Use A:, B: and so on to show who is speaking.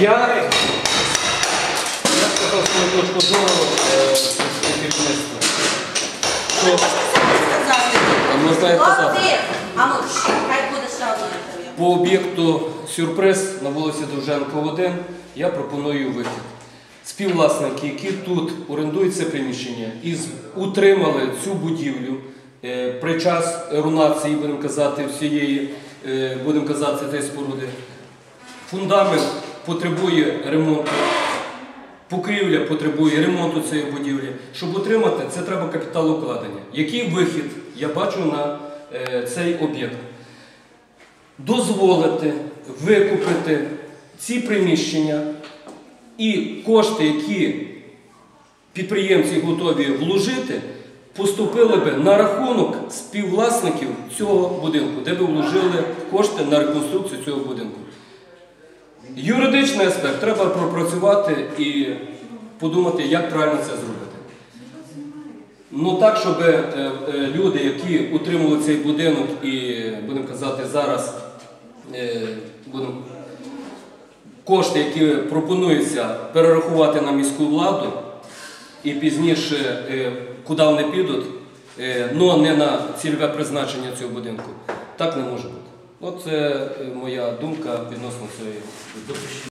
A: Я, я сказав свою точку зору про керівництво. Що можна я сказати?
B: А ну, ще, хай буде ще одне інтерв'ю.
A: по об'єкту сюрприз на вулиці Довженко 1 я пропоную вихід. Співвласники, які тут орендують це приміщення і з- утримали цю будівлю е, при час рунації, будемо казати, всієї, е, будемо казати, цієї споруди. Фундамент потребує ремонту, покрівля потребує ремонту цієї будівлі. Щоб отримати, це треба капіталовкладення. Який вихід я бачу на е, цей об'єкт? Дозволити викупити ці приміщення і кошти, які підприємці готові вложити, поступили би на рахунок співвласників цього будинку, де би вложили кошти на реконструкцію цього будинку. Юридичний аспект треба пропрацювати і подумати, як правильно це зробити. Ну так, щоб е, е, люди, які утримували цей будинок і, будемо казати, зараз е, кошти, які пропонуються перерахувати на міську владу, і пізніше, куди вони підуть, але не на цільове призначення цього будинку, так не може бути. Оце е, моя думка відносно цієї.